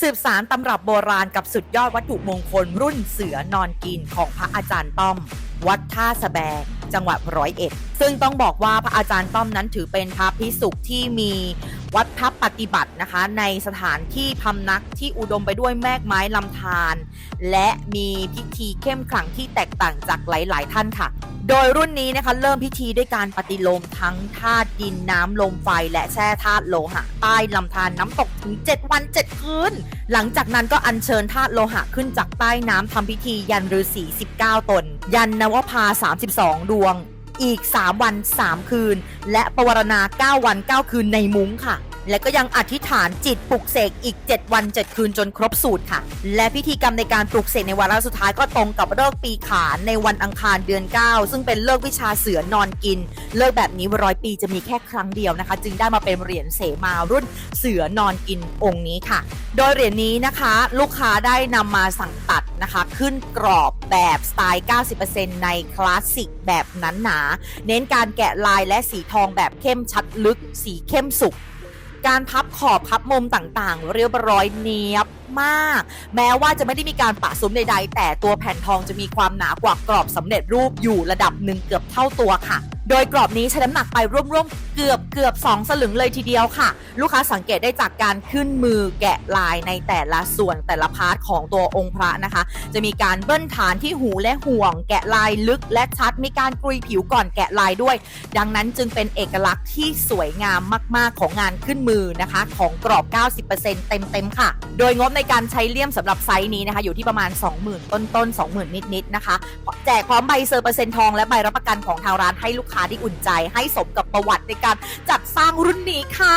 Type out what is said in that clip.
สืบสารตำรับโบราณกับสุดยอดวัตถุมงคลรุ่นเสือนอนกินของพระอาจารย์ต้อม วัดท่าสแบงจังหวัดร้อยเอ็ด ซึ่งต้องบอกว่าพระอาจารย์ต้อมนั้นถือเป็นพระพิสุที่มีวัดทับปฏิบัตินะคะ ในสถานที่พำนักที่อุดมไปด้วยแมกไม้ลำธารและมีพิธีเข้มขลังที่แตกต่างจากหลาย ๆ ท่านค่ะ โดยรุ่นนี้นะคะเริ่มพิธีด้วยการปฏิโลมทั้งธาตุดินน้ำลมไฟและแช่ธาตุโลหะใต้ลำธารน้ำตกถึง 7 วัน 7 คืน หลังจากนั้นก็อัญเชิญธาตุโลหะขึ้นจากใต้น้ำทำพิธียันฤาษี19 ตน ยันนวภา 32 ดวง อีก 3 วัน 3 คืน และปวารณา 9 วัน 9 คืนในมุ้งค่ะ และก็ยังอธิษฐานจิตปลุกเสกอีก 7 วัน 7 คืนจนครบสูตรค่ะ และพิธีกรรมในการปลุกเสกในวาระสุดท้ายก็ตรงกับเลิกษ์ปีขานในวันอังคารเดือน 9 ซึ่งเป็นเลิกวิชาเสือนอนกิน เลิกแบบนี้ร้อยปีจะมีแค่ครั้งเดียวนะคะ จึงได้มาเป็นเหรียญเสมารุ่นเสือนอนกินองค์นี้ค่ะ โดยเหรียญนี้นะคะ ลูกค้าได้นำมาสั่งตัดนะคะ ขึ้นกรอบแบบสไตล์ 90%ในคลาสสิกแบบนั้นหนา เน้นการแกะลายและสีทองแบบเข้มชัดลึก สีเข้มสุก การพับขอบพับมุมต่างๆ เรียบร้อยเนียบมาก แม้ว่าจะไม่ได้มีการปะซุ้มใดๆ แต่ตัวแผ่นทองจะมีความหนากว่ากรอบสำเร็จรูปอยู่ระดับหนึ่งเกือบเท่าตัวค่ะ โดยกรอบนี้ใช้น้ำหนักไปร่วมๆเกือบเกือบ2สลึงเลยทีเดียวค่ะ ลูกค้าสังเกตได้จากการขึ้นมือแกะลายในแต่ละส่วนแต่ละพาร์ทของตัวองค์พระนะคะ จะมีการเบิ้ลฐานที่หูและห่วง แกะลายลึกและชัดมีการกรุยผิวก่อนแกะลายด้วย ดังนั้นจึงเป็นเอกลักษณ์ที่สวยงามมากๆของงานขึ้นมือนะคะ ของกรอบ 90%เต็มๆค่ะ โดยงบในการใช้เลี่ยมสำหรับไซส์นี้นะคะ อยู่ที่ประมาณ 20,000 ต้นๆ20,000 นิดๆนะคะ แจกพร้อมใบเซอร์เปอร์เซ็นต์ทองและใบรับประกันของทางร้านให้ลูกค้าที่อุ่นใจให้สมกับประวัติในการจัดสร้างรุ่นนี้ค่ะ